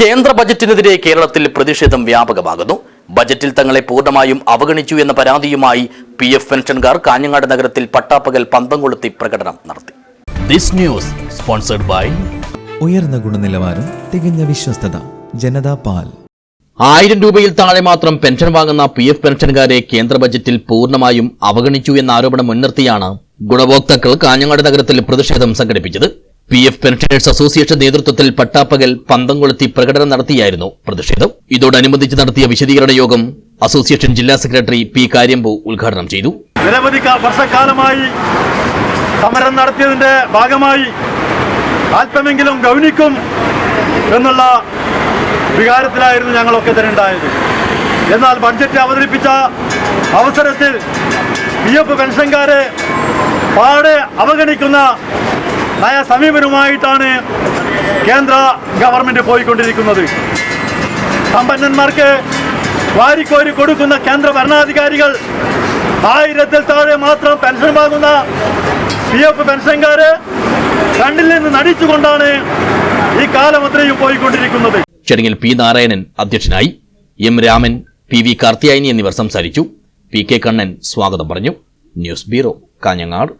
കേന്ദ്ര ബജറ്റിനെതിരെ കേരളത്തിൽ പ്രതിഷേധം വ്യാപകമാകുന്നു. ബജറ്റിൽ തങ്ങളെ പൂർണമായും അവഗണിച്ചു എന്ന പരാതിയുമായി പി എഫ് പെൻഷൻകാർ കാഞ്ഞങ്ങാട് നഗരത്തിൽ പട്ടാപ്പകൽ പന്തം കൊളുത്തി പ്രകടനം നടത്തി. ദിസ് ന്യൂസ് സ്പോൺസർഡ് ബൈ ഉയർന്ന ഗുണനിലവാരം തികഞ്ഞ വിശ്വസ്തത ജനതാ പാൽ. ആയിരം രൂപയിൽ താഴെ മാത്രം പെൻഷൻ വാങ്ങുന്ന പി എഫ് പെൻഷൻകാരെ കേന്ദ്ര ബജറ്റിൽ പൂർണമായും അവഗണിച്ചു എന്ന ആരോപണം മുൻനിർത്തിയാണ് ഗുണഭോക്താക്കൾ കാഞ്ഞങ്ങാട് നഗരത്തിൽ പ്രതിഷേധം സംഘടിപ്പിച്ചത്. പി എഫ് പെൻഷനേഴ്സ് അസോസിയേഷൻ നേതൃത്വത്തിൽ പട്ടാപ്പകൽ പന്തം കൊളുത്തി പ്രകടനം നടത്തിയായിരുന്നു പ്രതിഷേധം. ഇതോടനുബന്ധിച്ച് നടത്തിയ വിശദീകരണ യോഗം അസോസിയേഷൻ ജില്ലാ സെക്രട്ടറി പി കാര്യമ്പു ഉദ്ഘാടനം ചെയ്തു. നിരവധി വർഷക്കാലമായി സമരം നടത്തിയതിന്റെ ഭാഗമായി അല്പമെങ്കിലും ഗൗനിക്കും എന്നുള്ള വികാരത്തിലായിരുന്നു ഞങ്ങളൊക്കെ തന്നെ ഉണ്ടായത് എന്നാൽ ബഡ്ജറ്റ് അവതരിപ്പിച്ച അവസരത്തിൽ പി എഫ് പെൻഷൻകാരെ പാടെ അവഗണിക്കുന്ന നയ സമീപനവുമായിട്ടാണ് കേന്ദ്ര ഗവൺമെന്റ് പോയിക്കൊണ്ടിരിക്കുന്നത്. സമ്പന്നന്മാർക്ക് വാരിക്കോരി കൊടുക്കുന്ന കേന്ദ്ര ഭരണാധികാരികൾ ആയിരത്തിൽ താഴെ മാത്രം പെൻഷൻ വാങ്ങുന്ന പി എഫ് പെൻഷൻകാര് കണ്ണിൽ നിന്ന് നടിച്ചുകൊണ്ടാണ് ഈ കാലമത്രയും പോയിക്കൊണ്ടിരിക്കുന്നത്. ചടങ്ങിൽ പി നാരായണൻ അധ്യക്ഷനായി M Raman P V Karthiyayani എന്നിവർ സംസാരിച്ചു. പി കെ കണ്ണൻ സ്വാഗതം പറഞ്ഞു. News bureau Kanhangad.